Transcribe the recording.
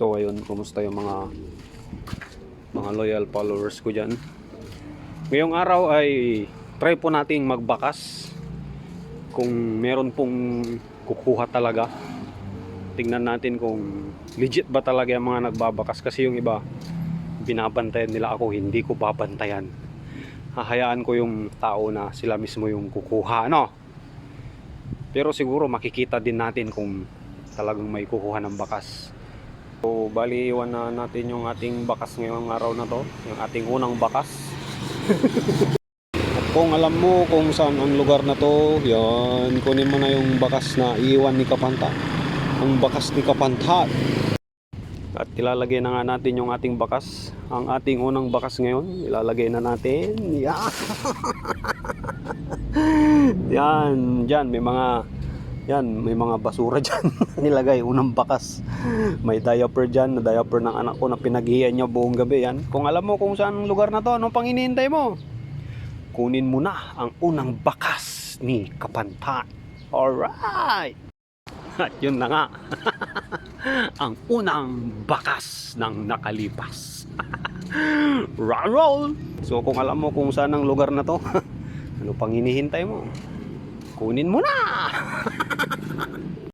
So ayun, kumusta yung mga mga loyal followers ko dyan. Ngayong araw ay try po nating magbakas kung meron pong kukuha talaga. Tingnan natin kung legit ba talaga yung mga nagbabakas kasi yung iba binabantayan nila ako, hindi ko babantayan. Hahayaan ko yung tao na sila mismo yung kukuha, no? Pero siguro makikita din natin kung talagang may kukuha ng bakas. So, bali iwan na natin yung ating bakas ngayong araw na to, yung ating unang bakas. At kung alam mo kung saan ang lugar na to, yan, kunin mo na yung bakas na iwan ni Kapanta. Ang bakas ni Kapanta. At ilalagay na nga natin yung ating bakas. Ang ating unang bakas ngayon, ilalagay na natin. Yan. yan, dyan, may mga yan, may mga basura dyan nilagay, unang bakas. May diaper dyan, na diaper ng anak ko na pinaghihiyan niya buong gabi yan. Kung alam mo kung saan lugar na to, anong pang hinihintay mo? Kunin mo na ang unang bakas ni Kapantan. Alright! At yun na nga. ang unang bakas ng nakalipas. Rock roll! So kung alam mo kung saan ang lugar na to, ano pang hinihintay mo? Kunin mo na!